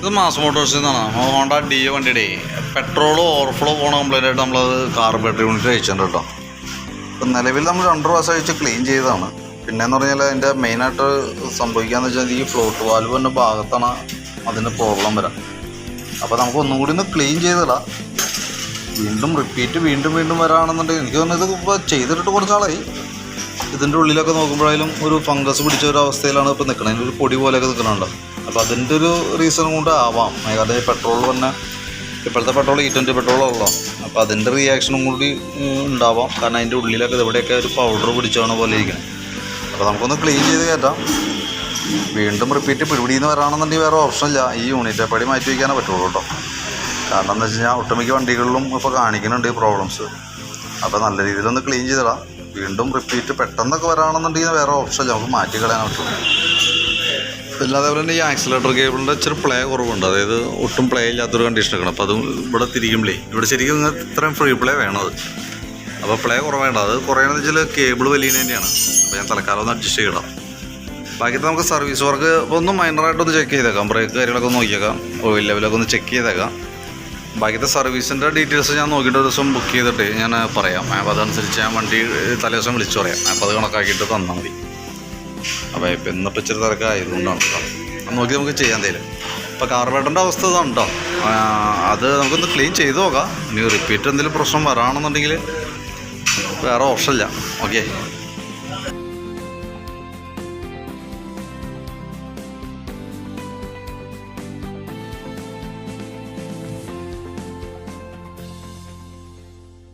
ഇത് മാസ് മോട്ടോഴ്സിൽ നിന്നാണ് ഹോണ്ട ഡി വണ്ടിയുടെ പെട്രോൾ ഓവർഫ്ലോ പോണ കംപ്ലൈന്റ് ആയിട്ട് നമ്മളത് കാർബറേറ്റർ യൂണിറ്റ് അയച്ചിട്ടുണ്ട് കേട്ടോ ഇപ്പം നിലവിൽ നമ്മൾ രണ്ട് പ്രാവശ്യം അയച്ച് ക്ലീൻ ചെയ്തതാണ്. പിന്നെയെന്ന് പറഞ്ഞാൽ അതിന്റെ മെയിനായിട്ട് സംഭവിക്കാന്ന് വെച്ചാൽ ഈ ഫ്ലോട്ട് വാൽവിന്റെ ഭാഗത്താണ് അതിന്റെ പ്രോബ്ലം വരാം. അപ്പോൾ നമുക്ക് ഒന്നും കൂടി ഒന്ന് ക്ലീൻ ചെയ്തിടാം. വീണ്ടും റിപ്പീറ്റ് വീണ്ടും വീണ്ടും വരാണെന്നുണ്ടെങ്കിൽ എനിക്ക് തോന്നുന്നത് ഇപ്പോൾ ചെയ്തിട്ട് കുറച്ച് നാളായി ഇതിന്റെ ഉള്ളിലൊക്കെ നോക്കുമ്പോഴായാലും ഒരു ഫംഗസ് പിടിച്ച ഒരു അവസ്ഥയിലാണ് ഇപ്പോൾ നിൽക്കുന്നത് അതിന്റെ ഒരു പൊടി പോലെയൊക്കെ നിൽക്കുന്നുണ്ട് അപ്പോൾ അതിന്റെ ഒരു റീസൺ കൊണ്ട് ആവാം. അതായത് പെട്രോൾ തന്നെ ഇപ്പോഴത്തെ പെട്രോൾ ഈ ട്വന്റി പെട്രോളുള്ളൂ അപ്പോൾ അതിന്റെ റിയാക്ഷനും കൂടി ഉണ്ടാവാം. കാരണം അതിന്റെ ഉള്ളിലൊക്കെ ഇവിടെയൊക്കെ ഒരു പൗഡർ പിടിച്ചാണ് പോലെ ഇരിക്കുന്നത് അപ്പോൾ നമുക്കൊന്ന് ക്ലീൻ ചെയ്ത് കയറ്റാം. വീണ്ടും റിപ്പീറ്റ് പിടിപിടിയിൽ നിന്ന് വരാണെന്നുണ്ടെങ്കിൽ വേറെ ഓപ്ഷൻ ഇല്ല. ഈ യൂണിറ്റ് പടി മാറ്റി വയ്ക്കാനേ പറ്റുള്ളൂ കേട്ടോ. കാരണം എന്താ വെച്ച് കഴിഞ്ഞാൽ ഒട്ടുമിക്ക വണ്ടികളിലും ഇപ്പോൾ കാണിക്കുന്നുണ്ട് ഈ പ്രോബ്ലംസ് അപ്പോൾ നല്ല രീതിയിലൊന്ന് ക്ലീൻ ചെയ്തിടാം. വീണ്ടും റിപ്പീറ്റ് പെട്ടെന്നൊക്കെ വരാണെന്നുണ്ടെങ്കിൽ വേറെ ഓപ്ഷൻ നമുക്ക് മാറ്റി കളയാൻ പറ്റുള്ളൂ പിന്നെ അതേപോലെ തന്നെ ഈ ആക്സിലേറ്റർ കേബിളിന്റെ ഇച്ചിരി പ്ലേ കുറവുണ്ട്. അതായത് ഒട്ടും പ്ലേ ഇല്ലാത്തൊരു കണ്ടീഷൻ എടുക്കണം അപ്പോൾ അതും ഇവിടെ തിരിക്കുമ്പോഴേ ഇവിടെ ശരിക്കും ഇത്രയും ഫ്രീ പ്ലേ വേണം അത്. അപ്പോൾ പ്ലേ കുറവേണ്ട. അത് കുറയണമെന്ന് വെച്ചാൽ കേബിൾ വലിയ തന്നെയാണ്. അപ്പോൾ ഞാൻ തൽക്കാലം ഒന്ന് അഡ്ജസ്റ്റ് ചെയ്യണം ബാക്കി നമുക്ക് സർവീസ് വർക്ക് ഒന്ന് മൈനറായിട്ടൊന്ന് ചെക്ക് ചെയ്തേക്കാം. ബ്രേക്ക് കാര്യങ്ങളൊക്കെ ഒന്ന് നോക്കിയേക്കാം. ഓയിൽ ലെവലൊക്കെ ഒന്ന് ചെക്ക് ചെയ്തേക്കാം. ബാക്കിത്തെ സർവീസിന്റെ ഡീറ്റെയിൽസ് ഞാൻ നോക്കിയിട്ട് ഒരു ദിവസം ബുക്ക് ചെയ്തിട്ട് ഞാൻ പറയാം. അപ്പോൾ അതനുസരിച്ച് ഞാൻ വണ്ടി തലേ ദിവസം വിളിച്ചു പറയാം. അപ്പോൾ അത് കണക്കാക്കിയിട്ട് തന്നാൽ മതി. അപ്പോൾ ഇപ്പം ഇന്നിപ്പോൾ ഇച്ചിരി തിരക്കായതുകൊണ്ടാണ് കേട്ടോ. നോക്കി നമുക്ക് ചെയ്യാൻ തരും ഇപ്പോൾ കാർബേറ്ററിന്റെ അവസ്ഥ ഇതാണ് കേട്ടോ. അത് നമുക്കൊന്ന് ക്ലീൻ ചെയ്ത് നോക്കാം. ഇനി റിപ്പീറ്റ് എന്തെങ്കിലും പ്രശ്നം വരാണെന്നുണ്ടെങ്കിൽ വേറെ ഓപ്ഷനില്ല ഓക്കെ